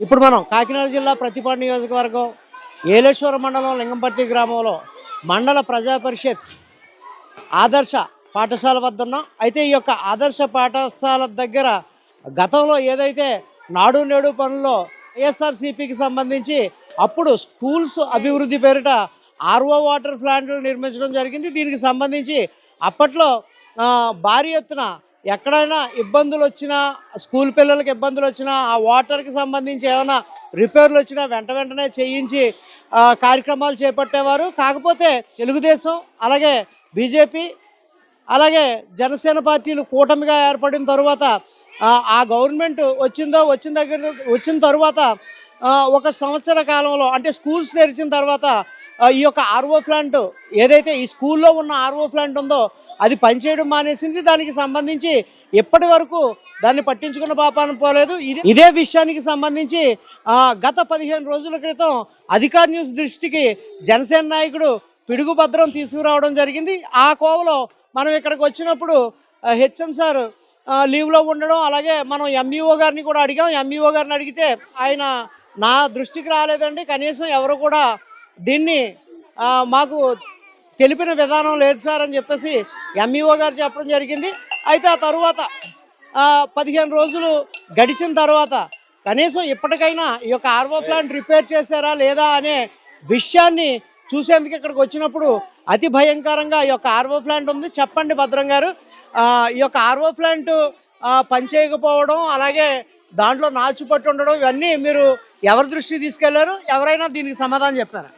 ఇప్పుడు మనం కాకినాడ జిల్లా ప్రతిపాడు నియోజకవర్గం ఏలేశ్వర మండలం లింగంపర్తి గ్రామంలో మండల ప్రజా పరిషత్ ఆదర్శ పాఠశాల వద్ద ఉన్నాం. అయితే ఈ యొక్క ఆదర్శ పాఠశాల దగ్గర గతంలో ఏదైతే నాడు నేడు పనుల్లో ఏఎస్ఆర్సిపికి సంబంధించి అప్పుడు స్కూల్స్ అభివృద్ధి పేరిట ఆర్ఓ వాటర్ ప్లాంట్లు నిర్మించడం జరిగింది. దీనికి సంబంధించి అప్పట్లో భారీ ఎత్తున ఎక్కడైనా ఇబ్బందులు వచ్చినా స్కూల్ పిల్లలకి ఇబ్బందులు వచ్చినా ఆ వాటర్కి సంబంధించి ఏమైనా రిపేర్లు వచ్చినా వెంట వెంటనే చేయించి కార్యక్రమాలు చేపట్టేవారు. కాకపోతే తెలుగుదేశం అలాగే బీజేపీ అలాగే జనసేన పార్టీలు కూటమిగా ఏర్పడిన తర్వాత ఆ, గవర్నమెంట్ వచ్చిందో వచ్చిన దగ్గర వచ్చిన తర్వాత ఒక సంవత్సర కాలంలో అంటే స్కూల్స్ తెరిచిన తర్వాత ఈ యొక్క ఆర్ఓ ప్లాంట్ ఏదైతే ఈ స్కూల్లో ఉన్న ఆర్ఓ ప్లాంట్ ఉందో అది పనిచేయడం మానేసింది. దానికి సంబంధించి ఇప్పటి వరకు దాన్ని పట్టించుకున్న పాపాన పోలేదు. ఇది ఇదే విషయానికి సంబంధించి గత పదిహేను రోజుల క్రితం అధికార న్యూస్ దృష్టికి జనసేన నాయకుడు పిడుగు భద్రం తీసుకురావడం జరిగింది. ఆ కోవలో మనం ఇక్కడికి వచ్చినప్పుడు హెచ్ఎం సార్ లీవ్లో ఉండడం అలాగే మనం ఎంఈఓ గారిని కూడా అడిగాం. ఎంఈఓ గారిని అడిగితే ఆయన నా దృష్టికి రాలేదండి. కనీసం ఎవరు కూడా దీన్ని మాకు తెలిపిన విధానం లేదు సార్ అని చెప్పేసి ఎంఈఓ గారు చెప్పడం జరిగింది. అయితే ఆ తరువాత పదిహేను రోజులు గడిచిన తర్వాత కనీసం ఇప్పటికైనా ఈ యొక్క ఆర్వో ప్లాంట్ రిపేర్ చేశారా లేదా అనే విషయాన్ని చూసేందుకు ఇక్కడికి వచ్చినప్పుడు అతి భయంకరంగా ఈ యొక్క ఆర్వో ప్లాంట్ ఉంది. చెప్పండి భద్రం గారు. ఈ యొక్క ఆర్వో ప్లాంట్ పనిచేయకపోవడం అలాగే దాంట్లో నాచు పట్టు ఉండడం ఇవన్నీ మీరు ఎవరి దృష్టికి తీసుకెళ్ళారు? ఎవరైనా దీనికి సమాధానం చెప్పారా?